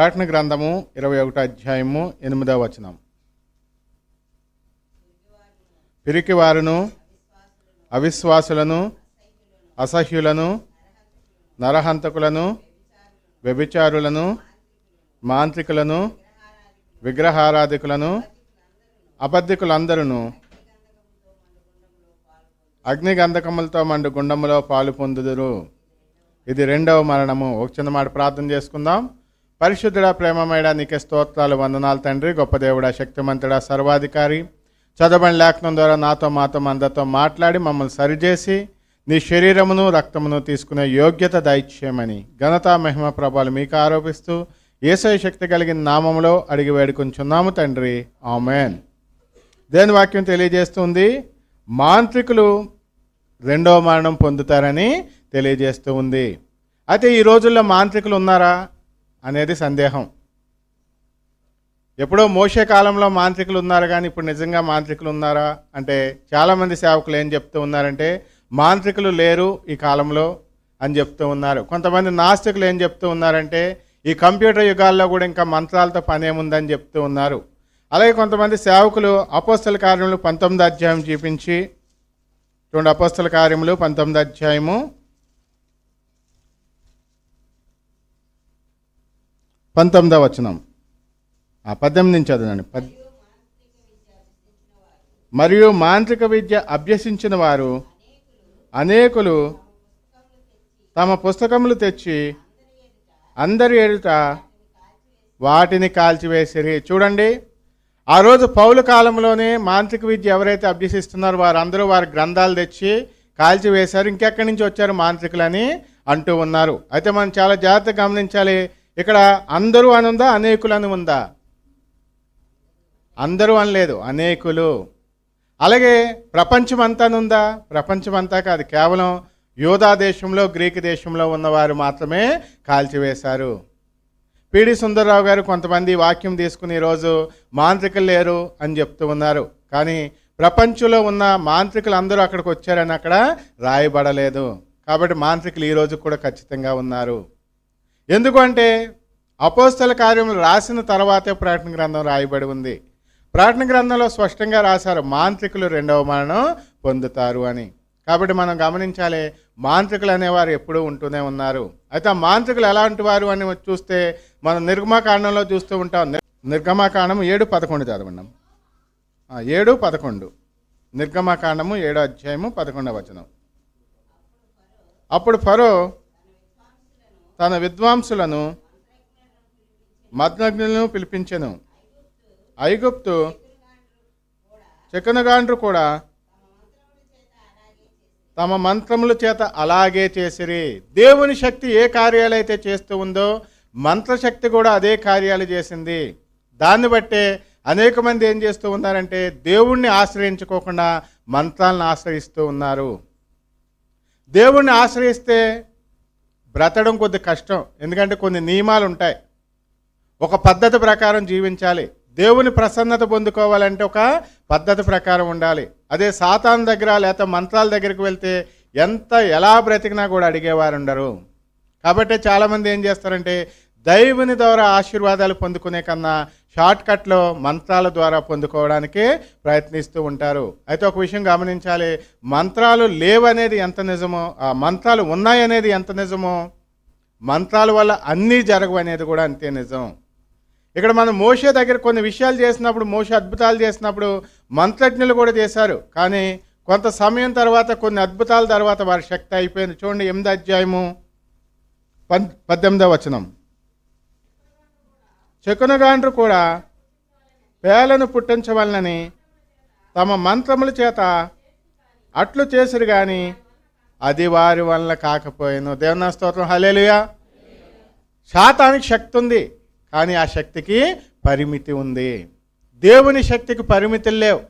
ప్రకటన గ్రంథము ఇరవై ఒకటో అధ్యాయము ఎనిమిదవ వచనం. పిరికి వారును అవిశ్వాసులను అసహ్యులను నరహంతకులను వ్యభిచారులను మాంత్రికులను విగ్రహారాధికులను అబద్ధికులందరూ అగ్నిగంధకములతో మండు గుండములో పాలు పొందుదురు. ఇది రెండవ మరణము. ఒక చిన్న మాట ప్రార్థన చేసుకుందాం. పరిశుద్ధుడ ప్రేమమేడా నీకే స్తోత్రాలు వందనాలు తండ్రి. గొప్ప దేవుడా శక్తిమంతుడా సర్వాధికారి. చదవని లేఖనం ద్వారా నాతో మాతో అందరితో మాట్లాడి మమ్మల్ని సరిచేసి నీ శరీరమును రక్తమును తీసుకునే యోగ్యత దయచేయమని ఘనత మహిమ ప్రభాలు మీకు ఆరోపిస్తూ ఏసై శక్తి కలిగిన నామములో అడిగి వేడుకుంటున్నాము తండ్రి. ఆమెన్. దేని వాక్యం తెలియజేస్తుంది మాంత్రికులు రెండవ మరణం పొందుతారని తెలియజేస్తూ ఉంది. అయితే ఈ రోజుల్లో మాంత్రికులు ఉన్నారా? అనేది సందేహం. ఎప్పుడో మోసే కాలంలో మాంత్రికులు ఉన్నారు కానీ ఇప్పుడు నిజంగా మాంత్రికులు ఉన్నారా? అంటే చాలామంది సేవకులు ఏం చెప్తూ ఉన్నారంటే మాంత్రికులు లేరు ఈ కాలంలో అని చెప్తూ ఉన్నారు. కొంతమంది నాస్తికులు ఏం చెప్తూ ఉన్నారంటే ఈ కంప్యూటర్ యుగాల్లో కూడా ఇంకా మంత్రాలతో పనేముందని చెప్తూ ఉన్నారు. అలాగే కొంతమంది సేవకులు అపోస్తల కార్యములు పంతొమ్మిది అధ్యాయం చూపించి చూడండి అపోస్తల కార్యములు పంతొమ్మిది అధ్యాయము పంతొమ్మిదవ వచనం. ఆ పద్దెనిమిది నుంచి చదవండి. పద్ మరియు మాంత్రిక విద్య అభ్యసించిన వారు అనేకులు తమ పుస్తకములు తెచ్చి అందరి ఎదుట వాటిని కాల్చివేసిరి. చూడండి ఆ రోజు పౌల కాలంలోనే మాంత్రిక విద్య ఎవరైతే అభ్యసిస్తున్నారో వారందరూ వారి గ్రంథాలు తెచ్చి కాల్చివేశారు. ఇంకెక్కడి నుంచి వచ్చారు మాంత్రికులని అంటూ ఉన్నారు. అయితే మనం చాలా జాగ్రత్తగా గమనించాలి ఇక్కడ అందరూ అని ఉందా అనేకులు అని ఉందా అందరూ అనలేదు అనేకులు. అలాగే ప్రపంచం ప్రపంచమంతా ఉందా ప్రపంచం అంతా కాదు కేవలం యోధా దేశంలో గ్రీక్ దేశంలో ఉన్నవారు మాత్రమే కాల్చివేశారు. పిడి సుందరరావు గారు కొంతమంది వాక్యం తీసుకుని ఈరోజు మాంత్రికులు లేరు అని చెప్తూ ఉన్నారు. కానీ ప్రపంచంలో ఉన్న మాంత్రికులు అందరూ అక్కడికి వచ్చారని అక్కడ రాయబడలేదు. కాబట్టి మాంత్రికులు ఈరోజు కూడా ఖచ్చితంగా ఉన్నారు. ఎందుకంటే అపోస్తల కార్యములు రాసిన తర్వాతే ప్రకటన గ్రంథం రాయబడి ఉంది. ప్రకటన గ్రంథంలో స్పష్టంగా రాశారు మాంత్రికులు రెండవ మరణం పొందుతారు అని. కాబట్టి మనం గమనించాలి మాంత్రికులు అనేవారు ఎప్పుడూ ఉంటూనే ఉన్నారు. అయితే ఆ మాంత్రికులు ఎలాంటి వారు అని చూస్తే మనం నిర్గమాకాండంలో చూస్తూ ఉంటాం. నిర్- నిర్గమాకాండం ఏడు పదకొండు చదవండి. ఏడు పదకొండు. నిర్గమాకాండము ఏడో అధ్యాయము పదకొండవ వచనం. అప్పుడు ఫరో తన విద్వాంసులను మద్నగ్నులను పిలిపించెను. ఐగుప్తు చెకనగాండ్రు కూడా తమ మంత్రముల చేత అలాగే చేసిరి. దేవుని శక్తి ఏ కార్యాలు అయితే చేస్తూ ఉందో మంత్రశక్తి కూడా అదే కార్యాలు చేసింది. దాన్ని బట్టే అనేక మంది ఏం చేస్తూ ఉన్నారంటే దేవుణ్ణి ఆశ్రయించుకోకుండా మంత్రాలను ఆశ్రయిస్తూ ఉన్నారు. దేవుణ్ణి ఆశ్రయిస్తే బ్రతడం కొద్ది కష్టం. ఎందుకంటే కొన్ని నియమాలు ఉంటాయి ఒక పద్ధతి ప్రకారం జీవించాలి. దేవుని ప్రసన్నత పొందుకోవాలంటే ఒక పద్ధతి ప్రకారం ఉండాలి. అదే సాతాన్ దగ్గర లేకపోతే మంత్రాల దగ్గరికి వెళ్తే ఎంత ఎలా బ్రతికినా కూడా అడిగేవారు ఉండరు. కాబట్టి చాలామంది ఏం చేస్తారంటే దైవుని ద్వారా ఆశీర్వాదాలు పొందుకునే కన్నా షార్ట్కట్లో మంత్రాల ద్వారా పొందుకోవడానికి ప్రయత్నిస్తూ ఉంటారు. అయితే ఒక విషయం గమనించాలి. మంత్రాలు లేవనేది ఎంత నిజమో ఆ మంత్రాలు ఉన్నాయనేది ఎంత నిజమో మంత్రాల వల్ల అన్నీ జరగవు అనేది కూడా అంతే నిజం. ఇక్కడ మనం మోషే దగ్గర కొన్ని విషయాలు చేసినప్పుడు మోషే అద్భుతాలు చేసినప్పుడు మంత్రజ్ఞులు కూడా చేశారు. కానీ కొంత సమయం తర్వాత కొన్ని అద్భుతాల తర్వాత వారి శక్తి అయిపోయింది. చూడండి ఎనిమిది అధ్యాయము పద్ పద్దెనిమిదవ వచనం. శకునగాండ్రు కూడా పేలను పుట్టించవలనని తమ మంత్రముల చేత అట్లు చేసిరు కానీ అది వారి వలన కాకపోయాను. దేవునా స్తోత్రం. హలేలుయా శాతానికి శక్తి ఉంది కానీ ఆ శక్తికి పరిమితి ఉంది. దేవుని శక్తికి పరిమితులు లేవు.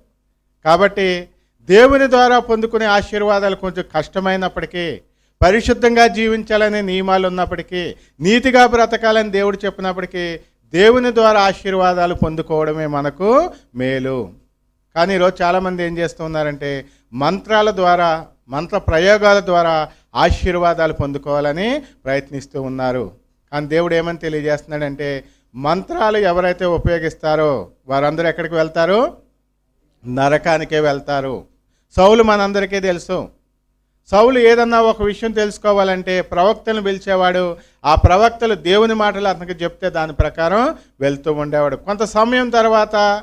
కాబట్టి దేవుని ద్వారా పొందుకునే ఆశీర్వాదాలు కొంచెం కష్టమైనప్పటికీ పరిశుద్ధంగా జీవించాలనే నియమాలు ఉన్నప్పటికీ నీతిగా బ్రతకాలని దేవుడు చెప్పినప్పటికీ దేవుని ద్వారా ఆశీర్వాదాలు పొందుకోవడమే మనకు మేలు. కానీ ఈరోజు చాలామంది ఏం చేస్తూ ఉన్నారంటే మంత్రాల ద్వారా మంత్ర ప్రయోగాల ద్వారా ఆశీర్వాదాలు పొందుకోవాలని ప్రయత్నిస్తూ ఉన్నారు. కానీ దేవుడు ఏమని తెలియజేస్తున్నాడంటే మంత్రాలు ఎవరైతే ఉపయోగిస్తారో వారందరూ ఎక్కడికి వెళ్తారు? నరకానికే వెళ్తారు. సౌలు మనందరికీ తెలుసు. సౌలు ఏదన్నా ఒక విషయం తెలుసుకోవాలంటే ప్రవక్తలను పిలిచేవాడు ఆ ప్రవక్తలు దేవుని మాటలు అతనికి చెప్తే దాని ప్రకారం వెళ్తూ ఉండేవాడు. కొంత సమయం తర్వాత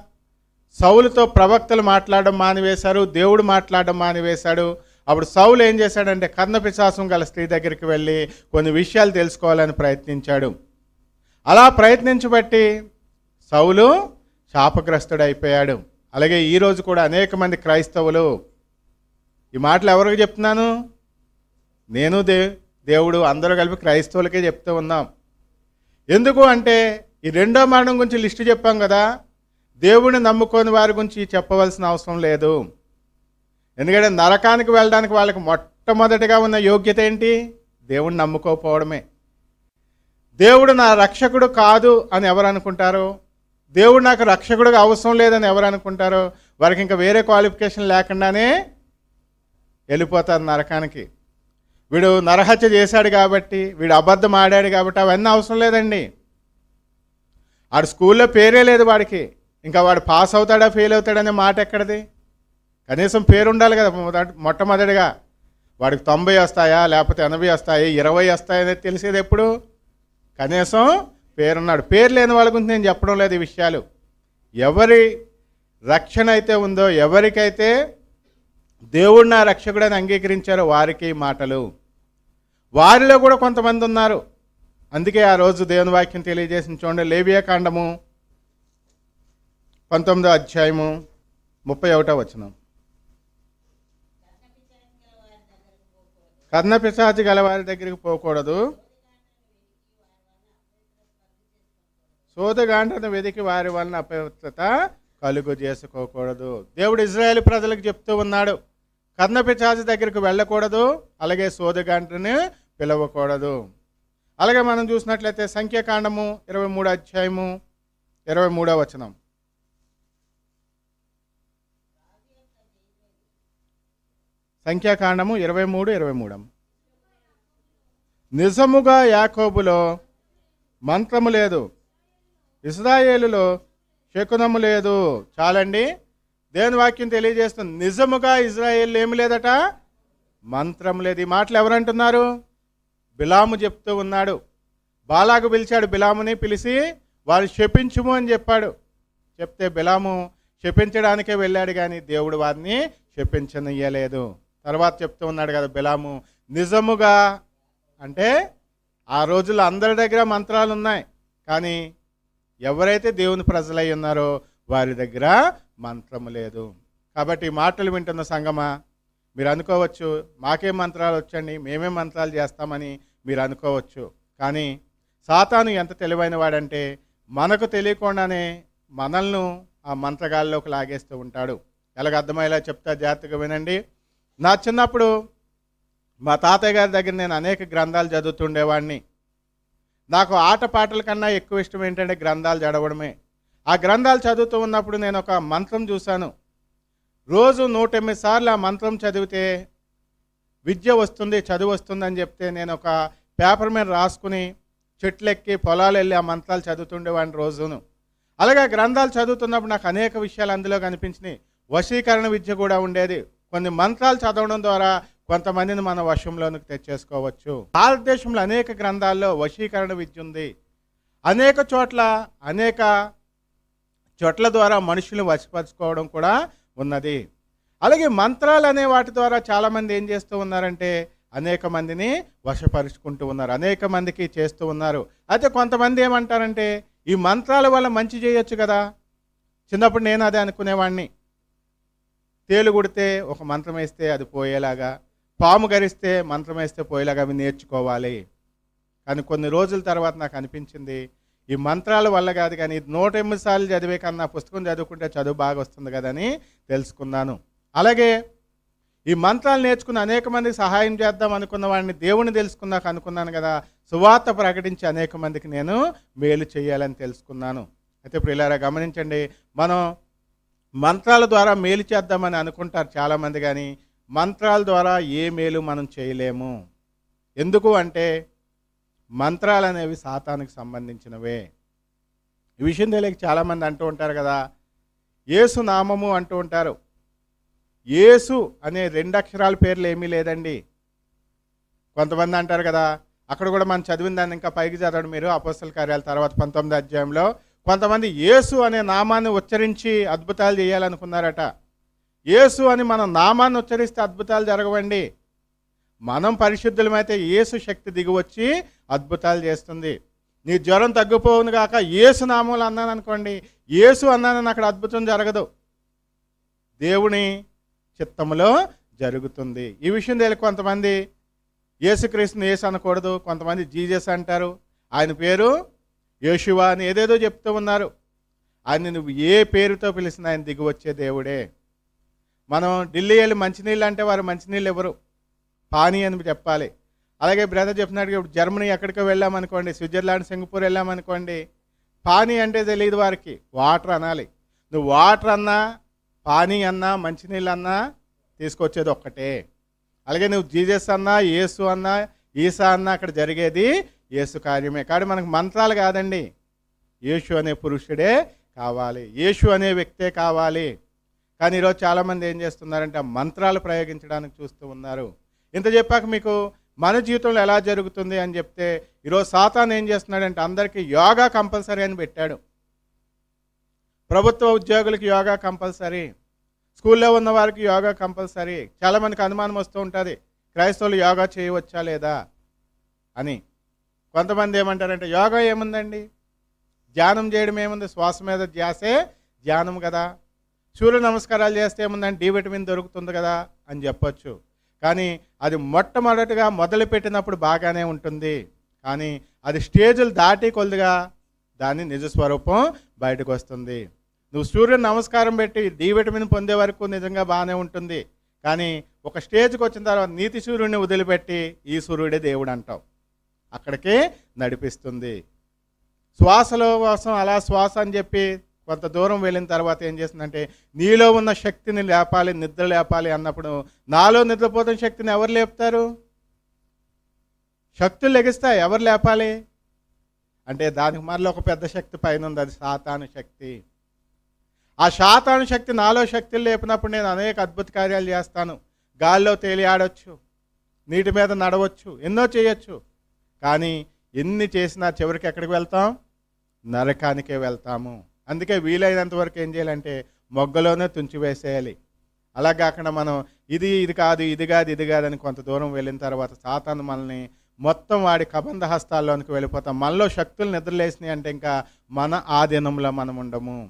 సౌలుతో ప్రవక్తలు మాట్లాడడం మానివేశారు దేవుడు మాట్లాడడం మానివేశాడు. అప్పుడు సౌలు ఏం చేశాడంటే కర్ణపిశాసం గల స్త్రీ దగ్గరికి వెళ్ళి కొన్ని విషయాలు తెలుసుకోవాలని ప్రయత్నించాడు. అలా ప్రయత్నించబట్టి సౌలు శాపగ్రస్తుడైపోయాడు. అలాగే ఈరోజు కూడా అనేక మంది క్రైస్తవులు ఈ మాటలు ఎవరికి చెప్తున్నాను? నేను దే దేవుడు అందరూ కలిపి క్రైస్తవులకే చెప్తూ ఉన్నాం. ఎందుకు అంటే ఈ రెండో మరణం గురించి లిస్టు చెప్పాం కదా. దేవుడిని నమ్ముకోని వారి గురించి చెప్పవలసిన అవసరం లేదు. ఎందుకంటే నరకానికి వెళ్ళడానికి వాళ్ళకి మొట్టమొదటిగా ఉన్న యోగ్యత ఏంటి? దేవుడిని నమ్ముకోకపోవడమే. దేవుడు నా రక్షకుడు కాదు అని ఎవరు అనుకుంటారు? దేవుడు నాకు రక్షకుడుగా అవసరం లేదని ఎవరు అనుకుంటారు? వారికి ఇంకా వేరే క్వాలిఫికేషన్ లేకుండానే వెళ్ళిపోతారు నరకానికి. వీడు నరహత్య చేశాడు కాబట్టి వీడు అబద్ధం ఆడాడు కాబట్టి అవన్నీ అవసరం లేదండి. ఆడు స్కూల్లో పేరే లేదు వాడికి. ఇంకా వాడు పాస్ అవుతాడా ఫెయిల్ అవుతాడనే మాట ఎక్కడిది? కనీసం పేరు ఉండాలి కదా మొట్టమొదటిగా. వాడికి తొంభై వస్తాయా లేకపోతే ఎనభై వస్తాయి ఇరవై వస్తాయనేది తెలిసేది ఎప్పుడు? కనీసం పేరున్నాడు. పేరు లేని వాళ్ళ గురించి నేను చెప్పడం లేదు ఈ విషయాలు. ఎవరి రక్షణ అయితే ఉందో ఎవరికైతే దేవుడు నా రక్షకుడని అంగీకరించారు వారికి మాటలు. వారిలో కూడా కొంతమంది ఉన్నారు. అందుకే ఆ రోజు దేవుని వాక్యం తెలియజేసిన చూడండి లేవియా కాండము పంతొమ్మిదో అధ్యాయము ముప్పై ఒకటో వచనం. కర్ణపిశాచి గలవారి గల వారి దగ్గరికి పోకూడదు. సోదగాండ్రను వెదికి వారి వలన అపవిత్రత కలుగు చేసుకోకూడదు. దేవుడు ఇజ్రాయేల్ ప్రజలకు చెప్తూ ఉన్నాడు కర్ణ దగ్గరికి వెళ్ళకూడదు అలాగే సోదగాండ్రని పిలవకూడదు. అలాగే మనం చూసినట్లయితే సంఖ్యాకాండము ఇరవై మూడు అధ్యాయము ఇరవై మూడో వచనం. సంఖ్యాకాండము ఇరవై మూడు ఇరవై మూడు. నిజముగా యాకోబులో మంత్రము లేదు ఇస్రాయేలులో శకునము లేదు. చాలండి. దేవుని వాక్యం తెలియజేస్తుంది. నిజముగా ఇజ్రాయేల్ ఏమి లేదట? మంత్రం లేదు. ఈ మాటలు ఎవరంటున్నారు? బిలాము చెప్తూ ఉన్నాడు. బాలాకు పిలిచాడు బిలాముని పిలిచి వారు శపించుము అని చెప్పాడు. చెప్తే బిలాము శపించడానికే వెళ్ళాడు కానీ దేవుడు వారిని శపించనియ్యలేదు తర్వాత చెప్తూ ఉన్నాడు కదా బిలాము నిజముగా అంటే ఆ రోజుల్లో అందరి దగ్గర మంత్రాలు ఉన్నాయి కానీ ఎవరైతే దేవుని ప్రజలై ఉన్నారో వారి దగ్గర మంత్రము లేదు. కాబట్టి మాటలు వింటున్న సంగమా మీరు అనుకోవచ్చు మాకే మంత్రాలు వచ్చండి మేమే మంత్రాలు చేస్తామని మీరు అనుకోవచ్చు. కానీ సాతాను ఎంత తెలివైన వాడంటే మనకు తెలియకుండానే మనల్ని ఆ మంత్రగాల్లోకి లాగేస్తూ ఉంటాడు. ఎలాగ అర్థమయ్యేలా చెప్తా జాగ్రత్తగా వినండి. నా చిన్నప్పుడు మా తాతయ్య గారి దగ్గర నేను అనేక గ్రంథాలు చదువుతుండేవాడిని నాకు ఆట పాటల కన్నా ఎక్కువ ఇష్టం ఏంటంటే గ్రంథాలు చదవడమే. ఆ గ్రంథాలు చదువుతూ ఉన్నప్పుడు నేను ఒక మంత్రం చూశాను. రోజు నూట ఎనిమిది సార్లు ఆ మంత్రం చదివితే విద్య వస్తుంది చదువు వస్తుంది అని చెప్తే నేను ఒక పేపర్ మీద రాసుకుని చెట్లెక్కి పొలాలు వెళ్ళి ఆ మంత్రాలు చదువుతుండేవాడిని రోజును. అలాగే ఆ గ్రంథాలు చదువుతున్నప్పుడు నాకు అనేక విషయాలు అందులో కనిపించినాయి. వశీకరణ విద్య కూడా ఉండేది. కొన్ని మంత్రాలు చదవడం ద్వారా కొంతమందిని మన వశంలోనికి తెచ్చేసుకోవచ్చు. భారతదేశంలో అనేక గ్రంథాల్లో వశీకరణ విద్య ఉంది. అనేక చోట్ల అనేక చోట్ల ద్వారా మనుషులు వశపరచుకోవడం కూడా ఉన్నది. అలాగే మంత్రాలు అనే వాటి ద్వారా చాలామంది ఏం చేస్తూ ఉన్నారంటే అనేక మందిని వశపరుచుకుంటూ ఉన్నారు. అనేక మందికి చేస్తూ ఉన్నారు. అయితే కొంతమంది ఏమంటారంటే ఈ మంత్రాల వల్ల మంచి చేయొచ్చు కదా. చిన్నప్పుడు నేను అదే అనుకునేవాడిని తేలు కుడితే ఒక మంత్రం వేస్తే అది పోయేలాగా. పాము గరిస్తే మంత్రం వేస్తే పోయేలాగా అవి నేర్చుకోవాలి. కానీ కొన్ని రోజుల తర్వాత నాకు అనిపించింది ఈ మంత్రాల వల్ల కాదు కానీ నూట ఎనిమిది సార్లు చదివే కన్నా పుస్తకం చదువుకుంటే చదువు బాగా వస్తుంది కదని తెలుసుకున్నాను. అలాగే ఈ మంత్రాలు నేర్చుకుని అనేక మందికి సహాయం చేద్దాం అనుకున్న వాడిని దేవుని తెలుసుకున్నాక అనుకున్నాను కదా సువార్త ప్రకటించి అనేక మందికి నేను మేలు చేయాలని తెలుసుకున్నాను. అయితే ప్రియులారా గమనించండి మనం మంత్రాల ద్వారా మేలు చేద్దామని అనుకుంటారు చాలామంది కానీ మంత్రాల ద్వారా ఏ మేలు మనం చేయలేము. ఎందుకు అంటే మంత్రాలు అనేవి సాతానికి సంబంధించినవే. ఈ విషయం తెలియక చాలామంది అంటూ ఉంటారు కదా యేసు నామము అంటూ ఉంటారు. ఏసు అనే రెండు అక్షరాల పేర్లు ఏమీ లేదండి. కొంతమంది అంటారు కదా అక్కడ కూడా మనం చదివిన దాన్ని ఇంకా పైకి చదవడం మీరు అపోస్తల కార్యాల తర్వాత పంతొమ్మిది అధ్యాయంలో కొంతమంది యేసు అనే నామాన్ని ఉచ్చరించి అద్భుతాలు చేయాలనుకున్నారట. యేసు అని మనం నామాన్ని ఉచ్చరిస్తే అద్భుతాలు జరగవండి. మనం పరిశుద్ధులమైతే యేసు శక్తి దిగివచ్చి అద్భుతాలు చేస్తుంది. నీ జ్వరం తగ్గిపోవును కాక యేసు నామూలు అన్నాను అనుకోండి యేసు అన్నానని అక్కడ అద్భుతం జరగదు. దేవుని చిత్తములో జరుగుతుంది. ఈ విషయం తెలియ కొంతమంది యేసుక్రీస్తుని యేసు అనకూడదు కొంతమంది జీజస్ అంటారు. ఆయన పేరు యేషువా అని ఏదేదో చెప్తూ ఉన్నారు. ఆయన నువ్వు ఏ పేరుతో పిలిచిన ఆయన దిగివచ్చే దేవుడే. మనం ఢిల్లీ వెళ్ళి మంచినీళ్ళు అంటే వారు మంచినీళ్ళు ఎవరు? పానీ అని చెప్పాలి. అలాగే బ్రదర్ చెప్పినట్టుగా ఇప్పుడు జర్మనీ ఎక్కడికో వెళ్ళామనుకోండి స్విట్జర్లాండ్ సింగపూర్ వెళ్ళామనుకోండి పానీ అంటే తెలియదు వారికి. వాటర్ అనాలి. నువ్వు వాటర్ అన్నా పానీ అన్నా మంచినీళ్ళు అన్నా తీసుకొచ్చేది ఒక్కటే. అలాగే నువ్వు జీజస్ అన్నా యేసు అన్నా ఈసా అన్నా అక్కడ జరిగేది యేసు కార్యమే. కానీ మనకు మంత్రాలు కాదండి. యేసు అనే పురుషుడే కావాలి. యేసు అనే వ్యక్తే కావాలి. కానీ ఈరోజు చాలామంది ఏం చేస్తున్నారంటే ఆ మంత్రాలు ప్రయోగించడానికి చూస్తూ ఉన్నారు. ఇంత చెప్పాక మీకు మన జీవితంలో ఎలా జరుగుతుంది అని చెప్తే ఈరోజు సాతాన్ ఏం చేస్తున్నాడంటే అందరికీ యోగా కంపల్సరీ అని పెట్టాడు. ప్రభుత్వ ఉద్యోగులకి యోగా కంపల్సరీ స్కూల్లో ఉన్న వారికి యోగా కంపల్సరీ చాలామందికి అనుమానం వస్తూ ఉంటుంది క్రైస్తవులు యోగా చేయవచ్చా లేదా అని. కొంతమంది ఏమంటారంటే యోగా ఏముందండి? ధ్యానం చేయడం ఏముంది? శ్వాస మీద ధ్యాసే ధ్యానం కదా. సూర్య నమస్కారాలు చేస్తే ఏముందంటే డి విటమిన్ దొరుకుతుంది కదా అని చెప్పొచ్చు. కానీ అది మొట్టమొదటిగా మొదలుపెట్టినప్పుడు బాగానే ఉంటుంది. కానీ అది స్టేజులు దాటి కొద్దిగా దాని నిజ స్వరూపం బయటకు వస్తుంది. నువ్వు సూర్యుని నమస్కారం పెట్టి డి విటమిన్ పొందే వరకు నిజంగా బాగానే ఉంటుంది. కానీ ఒక స్టేజ్కి వచ్చిన తర్వాత నీతి సూర్యుడిని వదిలిపెట్టి ఈ సూర్యుడే దేవుడు అంటావు. అక్కడికే నడిపిస్తుంది. శ్వాసలో కోసం అలా శ్వాస అని చెప్పి కొంత దూరం వెళ్ళిన తర్వాత ఏం చేస్తుందంటే నీలో ఉన్న శక్తిని లేపాలి నిద్ర లేపాలి అన్నప్పుడు నాలో నిద్రపోతున్న శక్తిని ఎవరు లేపుతారు? శక్తులు లెగిస్తాయి ఎవరు లేపాలి? అంటే దానికి మరలో ఒక పెద్ద శక్తి పైన ఉంది అది సాతాను శక్తి. ఆ శాతాను శక్తి నాలో శక్తులు లేపినప్పుడు నేను అనేక అద్భుత కార్యాలు చేస్తాను. గాల్లో తేలియాడొచ్చు నీటి మీద నడవచ్చు ఎన్నో చేయొచ్చు. కానీ ఎన్ని చేసినా చివరికి ఎక్కడికి వెళ్తాం? నరకానికే వెళ్తాము. అందుకే వీలైనంత వరకు ఏం చేయాలంటే మొగ్గలోనే తుంచివేసేయాలి అలా కాకుండా మనం ఇది ఇది కాదు ఇది కాదు ఇది కాదు అని కొంత దూరం వెళ్ళిన తర్వాత సాతాను మనల్ని మొత్తం వాడి కబంధ హస్తాల్లోనికి వెళ్ళిపోతాం. మనలో శక్తులు నిద్రలేసినాయి అంటే ఇంకా మన ఆధీనంలో మనం ఉండము.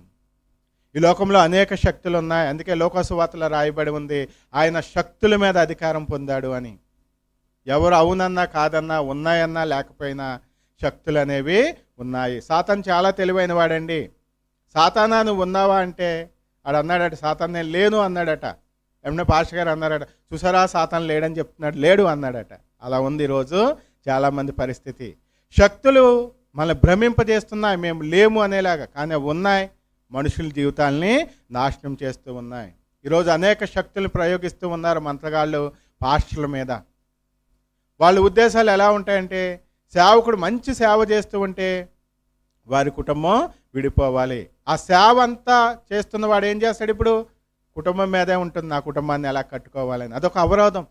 ఈ లోకంలో అనేక శక్తులు ఉన్నాయి. అందుకే లోకసువార్తలో రాయబడి ఉంది ఆయన శక్తుల మీద అధికారం పొందాడు అని. ఎవరు అవునన్నా కాదన్నా ఉన్నాయన్నా లేకపోయినా శక్తులు అనేవి ఉన్నాయి. సాతన్ చాలా తెలివైన వాడండి సాతానా నువ్వు ఉన్నావా అంటే ఆడు అన్నాడట సాతాన్ నేను లేను అన్నాడట. ఎమ్మె పాష గారు అన్నారట చూసారా సాతాన్ లేడని చెప్తున్నాడు లేడు అన్నాడట. అలా ఉంది ఈరోజు చాలామంది పరిస్థితి. శక్తులు మన భ్రమింపజేస్తున్నాయి మేము లేము అనేలాగా కానీ ఉన్నాయి. మనుషుల జీవితాల్ని నాశనం చేస్తూ ఉన్నాయి. ఈరోజు అనేక శక్తులు ప్రయోగిస్తూ ఉన్నారు మంత్రగాళ్ళు పాస్టర్ల మీద. వాళ్ళ ఉద్దేశాలు ఎలా ఉంటాయంటే సేవకుడు మంచి సేవ చేస్తూ ఉంటే వారి కుటుంబం విడిపోవాలి. ఆ సేవ అంతా చేస్తున్న వాడు ఏం చేస్తాడు ఇప్పుడు? కుటుంబం మీదే ఉంటుంది. నా కుటుంబాన్ని ఎలా కట్టుకోవాలని. అదొక అవరోధం.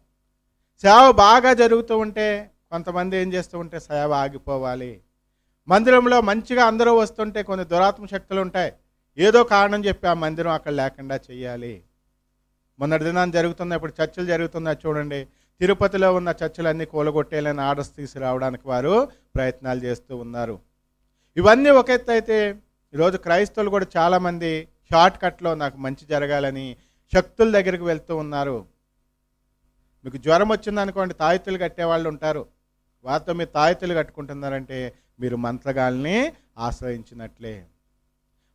సేవ బాగా జరుగుతూ ఉంటే కొంతమంది ఏం చేస్తూ ఉంటే సేవ ఆగిపోవాలి. మందిరంలో మంచిగా అందరూ వస్తుంటే కొన్ని దురాత్మ శక్తులు ఉంటాయి. ఏదో కారణం చెప్పి ఆ మందిరం అక్కడ లేకుండా చేయాలి. మొన్నటి దినాన్ని జరుగుతున్న ఇప్పుడు చర్చలు జరుగుతున్నాయి చూడండి. తిరుపతిలో ఉన్న చర్చలన్నీ కూలగొట్టేయాలని ఆర్డర్స్ తీసుకురావడానికి వారు ప్రయత్నాలు చేస్తూ ఉన్నారు. ఇవన్నీ ఒక ఎత్తు అయితే ఈరోజు క్రైస్తవులు కూడా చాలామంది షార్ట్ కట్లో నాకు మంచి జరగాలని శక్తుల దగ్గరికి వెళ్తూ ఉన్నారు. మీకు జ్వరం వచ్చిందనుకోండి తాయితులు కట్టేవాళ్ళు ఉంటారు. వారితో మీరు తాయితులు కట్టుకుంటున్నారంటే మీరు మంత్రగాల్ని ఆశ్రయించినట్లే.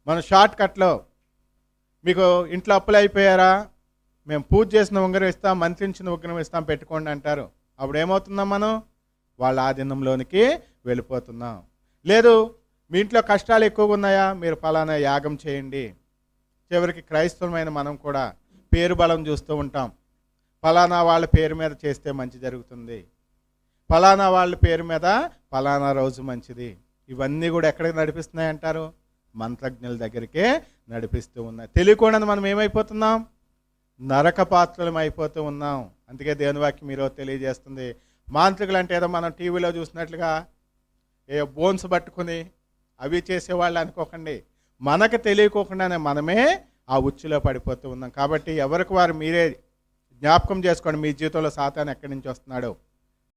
మన షార్ట్ కట్లో మీకు ఇంట్లో అప్పులు అయిపోయారా? మేము పూజ చేసిన ఉంగరం ఇస్తాం మంత్రించిన ఉంగరం ఇస్తాం పెట్టుకోండి అంటారు. అప్పుడు ఏమవుతున్నాం మనం? వాళ్ళ ఆధీనంలోనికి వెళ్ళిపోతున్నాం. లేదు మీ ఇంట్లో కష్టాలు ఎక్కువగా ఉన్నాయా? మీరు ఫలానా యాగం చేయండి. చివరికి క్రైస్తవమైన మనం కూడా పేరు బలం చూస్తూ ఉంటాం. ఫలానా వాళ్ళ పేరు మీద చేస్తే మంచి జరుగుతుంది. ఫలానా వాళ్ళ పేరు మీద ఫలానా రోజు మంచిది. ఇవన్నీ కూడా ఎక్కడికి నడిపిస్తున్నాయి అంటారు? మంత్రజ్ఞుల దగ్గరికే నడిపిస్తూ ఉన్నాయి. తెలియకుండా మనం ఏమైపోతున్నాం? నరక పాత్రలం అయిపోతూ ఉన్నాం. అందుకే దేవుని వాక్యం ఈరోజు తెలియజేస్తుంది. మాంత్రికులు అంటే ఏదో మనం టీవీలో చూసినట్లుగా ఏ బోన్స్ పట్టుకుని అవి చేసేవాళ్ళు అనుకోకండి. మనకు తెలియకోకుండానే మనమే ఆ ఉచ్చులో పడిపోతూ ఉన్నాం. కాబట్టి ఎవరికి వారు మీరే జ్ఞాపకం చేసుకోండి మీ జీవితంలో సాతాన్ని ఎక్కడి నుంచి వస్తున్నాడో.